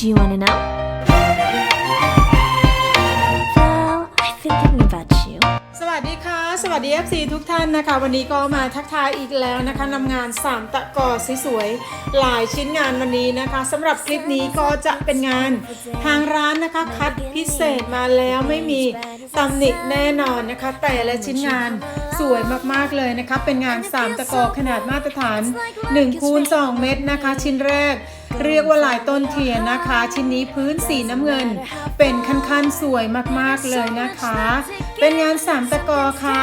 Do you want to know? Well, I've been thinking about you. สวัสดีค่ะ สวัสดี FC ทุกท่านนะคะ วันนี้ก็มาทักทายอีกแล้วนะคะนำงาน 3 ตะกอสวยๆหลายชิ้นงานวันนี้นะคะสำหรับคลิปนี้ก็จะเป็นงานทางร้านนะคะ คัดพิเศษมาแล้วไม่มีตำหนิแน่นอนนะคะ แต่ละชิ้นงานสวยมากๆเลยนะคะ เป็นงาน 3 ตะกอขนาดมาตรฐาน1คูณ2เมตรนะคะ ชิ้นแรก เรียกว่าลายต้นเทียนนะคะ ชิ้นนี้พื้นสีน้ำเงิน เป็นคันๆสวยมากๆเลยนะคะ เป็นงานสามตะกอค่ะ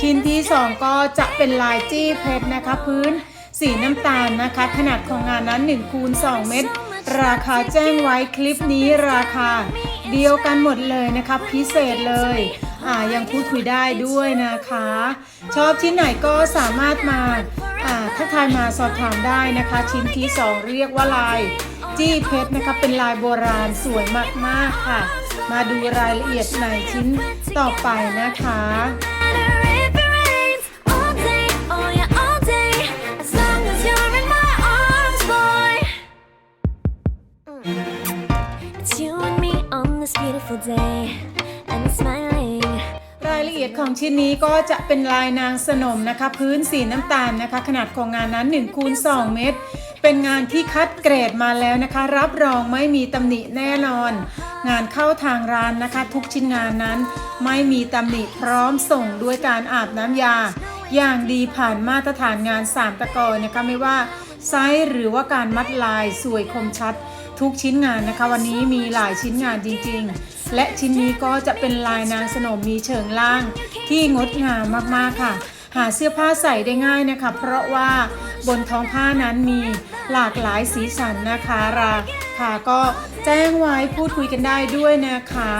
ชิ้นที่สองก็จะเป็นลายจี้เพชรนะคะ พื้นสีน้ำตาลนะคะ ขนาดของงานนั้น1คูณ2เมตร ราคาแจ้งไว้คลิปนี้ราคา เดียวกันหมดเลยนะคะ พิเศษเลย อ่ายังพูดคุยได้ด้วยนะคะ ชอบชิ้นไหนก็สามารถมาอ่าถ้าทายมาสอบถามได้นะคะ ชิ้นที่ 2 เรียกว่าลายจี้เพชรนะคะเป็นลายโบราณสวยมากๆค่ะ มาดูรายละเอียดในชิ้นต่อไปนะคะ It's you and me on this beautiful day, and it's smiling. รายละเอียดของชิ้นนี้ก็จะเป็นลายนางสนมนะคะ พื้นสีน้ำตาลนะคะ ขนาดของงานนั้น1คูณ2เมตร เป็นงานที่คัดเกรดมาแล้วนะคะ รับรองไม่มีตำหนิแน่นอน งานเข้าทางร้านนะคะ ทุกชิ้นงานนั้นไม่มีตำหนิพร้อมส่งด้วยการอาบน้ำยา อย่างดีผ่านมาตรฐานงานสามตะกอนะคะไม่ว่าไซส์หรือว่าการมัดลายสวยคมชัด ทุกชิ้นงานนะคะ วันนี้มีหลายชิ้นงานจริง ๆ และชิ้นนี้ก็จะเป็นลายนางสนมมีเชิงล่างที่งดงามมากๆค่ะ หาเสื้อผ้าใส่ได้ง่ายนะคะ เพราะว่าบนท้องผ้านั้นมีหลากหลายสีสันนะคะราคาก็แจ้งไว้พูดคุยกันได้ด้วยนะคะ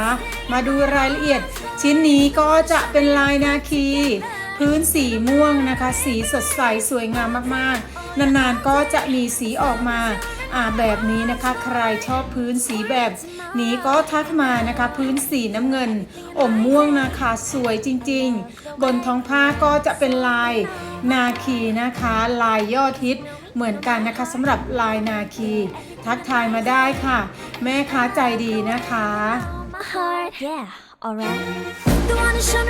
มาดูรายละเอียด ชิ้นนี้ก็จะเป็นลายนาคี พื้นสีม่วงนะคะ สีสดใสสวยงามมากๆ นานๆก็จะมีสีออกมาแบบนี้นะคะใครชอบพื้นสีแบบนี้ก็ทักมานะคะ พื้นสีน้ำเงินอมม่วงนะคะสวยจริงๆ บนท้องผ้าก็จะเป็นลายนาคีนะคะ ลายยอดฮิตเหมือนกันนะคะสำหรับลายนาคี ทักทายมาได้ค่ะ แม่ค้าใจดีนะคะ My heart, yeah, alright. The one to show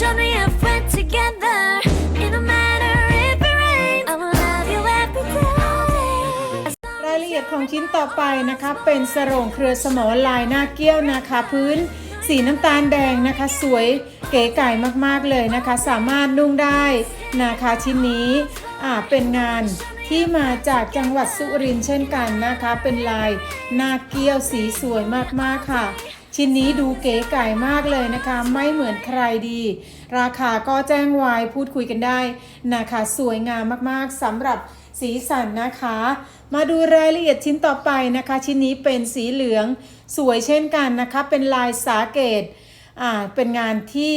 show me if we're together. It don't matter if it rains. I will love you every day. รายละเอียดของชิ้นต่อไปนะคะ เป็นสรงเครือสมอลายหน้าเกี้ยวนะคะ พื้นสีน้ำตาลแดงนะคะ สวยเก๋ไก่มากๆเลยนะคะ สามารถนุ่งได้นะคะชิ้นนี้อ่าเป็นงานที่มาจากจังหวัดสุรินทร์เช่นกันนะคะ เป็นลายหน้าเกี้ยวสีสวยมากๆค่ะ ชิ้นนี้ดูเก๋ไก่มากเลยนะคะ ไม่เหมือนใครดี ราคาก็แจ้งไว้พูดคุยกันได้นะคะ สวยงามมากๆสำหรับสีสันนะคะ มาดูรายละเอียดชิ้นต่อไปนะคะ ชิ้นนี้เป็นสีเหลืองสวยเช่นกันนะคะ เป็นลายสาเกตอ่าเป็นงานที่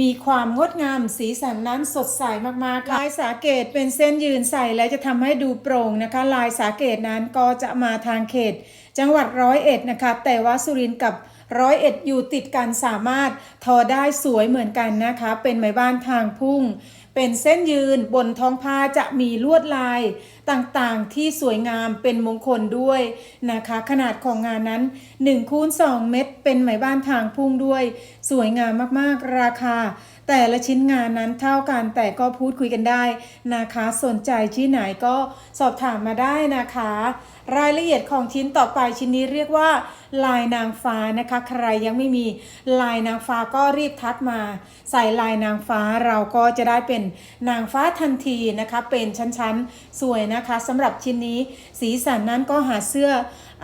มีความงดงามสีสันนั้นสดใสมากๆค่ะลายสาเกตเป็นเส้นยืนใส่แล้วจะทำให้ดูโปร่งนะคะ ลายสาเกตนั้นก็จะมาทางเขต จังหวัดร้อยเอ็ดนะคะ แต่ว่าสุรินทร์กับ ร้อยเอ็ดอยู่ติดกันสามารถทอได้สวยเหมือนกันนะคะ เป็นไหมบ้านทางพุ่ง เป็นเส้นยืนบนท้องผ้าจะมีลวดลายต่างๆที่สวยงามเป็นมงคลด้วยนะคะ ขนาดของงานนั้น1คูณ2เม็ดเป็นไหมบ้านทางพุ่งด้วย สวยงามมากๆราคา แต่ละชิ้นงานนั้นเท่ากันแต่ก็พูดคุยกันได้นะคะ สนใจที่ไหนก็สอบถามมาได้นะคะ รายละเอียดของชิ้นต่อไปชิ้นนี้เรียกว่า ลายนางฟ้านะคะ ใครยังไม่มีลายนางฟ้าก็รีบทักมา ใส่ลายนางฟ้าเราก็จะได้เป็นนางฟ้าทันทีนะคะ เป็นชั้นๆ สวยนะคะสำหรับชิ้นนี้ สีสันนั้นก็หาเสื้อ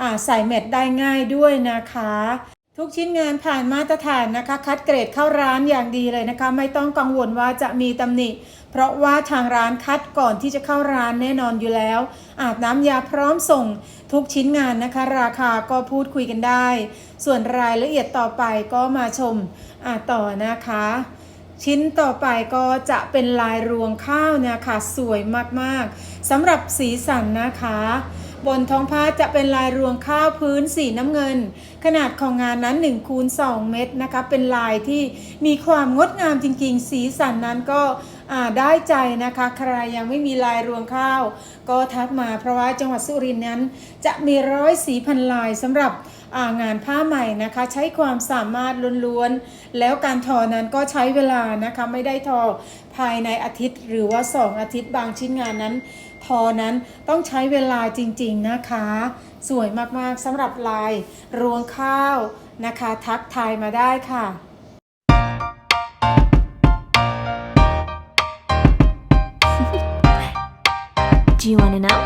อใส่เม็ดได้ง่ายด้วยนะคะ ทุกชิ้นงานผ่านมาตรฐานนะคะ คัดเกรดเข้าร้านอย่างดีเลยนะคะ ไม่ต้องกังวลว่าจะมีตำหนิ เพราะว่าทางร้านคัดก่อนที่จะเข้าร้านแน่นอนอยู่แล้ว อาบน้ำยาพร้อมส่งทุกชิ้นงานนะคะ ราคาก็พูดคุยกันได้ ส่วนรายละเอียดต่อไปก็มาชมอาต่อนะคะ ชิ้นต่อไปก็จะเป็นลายรวงข้าวเนี่ยค่ะสวยมากๆสำหรับสีสันนะคะ บนท้องผ้าจะเป็นลายรวงข้าวพื้นสีน้ำเงิน ขนาดของงานนั้น1คูณ2เมตรนะคะเป็นลายที่มีความงดงามจริงๆ สีสันนั้นก็ได้ใจนะคะใครยังไม่มีลายรวงข้าว ก็ทักมาเพราะว่าจังหวัดสุรินทร์นั้น จะมีร้อยสีพันลายสำหรับ งานผ้าใหม่นะคะ ใช้ความสามารถล้วนๆ แล้วการทอนั้นก็ใช้เวลานะคะ ไม่ได้ทอภายในอาทิตย์ หรือว่า 2 อาทิตย์บางชิ้นงานนั้น ทอนั้นต้องใช้เวลาจริงๆนะคะ สวยมากๆสำหรับลายรวงข้าวนะคะ ทักทายมาได้ค่ะ Do you wanna know?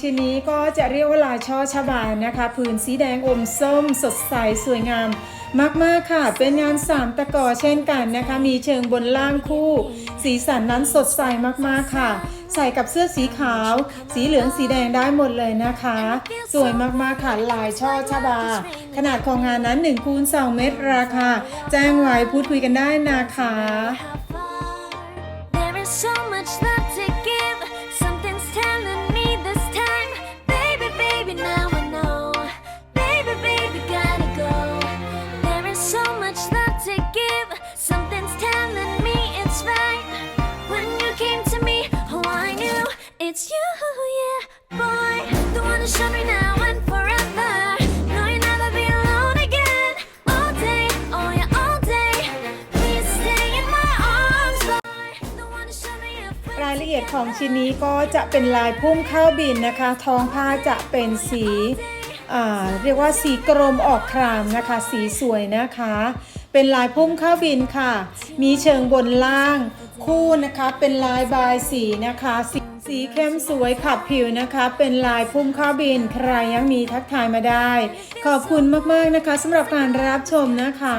ชิ้นนี้ก็จะเรียกว่าลายช่อชบานะคะผืนสีแดงอมส้มสดใสสวยงามมาก ๆ ค่ะ เป็นงานสามตะกอเช่นกันนะคะ มีเชิงบนล่างคู่ สีสันนั้นสดใสมาก ๆ ค่ะ ใส่กับเสื้อสีขาว สีเหลือง สีแดงได้หมดเลยนะคะ สวยมาก ๆ ค่ะ ลายช่อชบา ขนาดของงานนั้น1คูณ2เมตรราคา แจ้งไว้พูดคุยกันได้นะคะ รายละเอียดของชิ้นนี้ก็จะเป็นลายพุ่มข้าวบินนะคะ ท้องผ้าจะเป็นสีเรียกว่าสีกรมออกครามนะคะ สีสวยนะคะ เป็นลายพุ่มข้าวบินค่ะ มีเชิงบนล่างคู่นะคะ เป็นลายบายสีนะคะสีสีเข้มสวยขับผิวนะคะ เป็นลายพุ่มข้าวบินใครยังมีทักทายมาได้ ขอบคุณมากๆนะคะสำหรับการรับชมนะคะ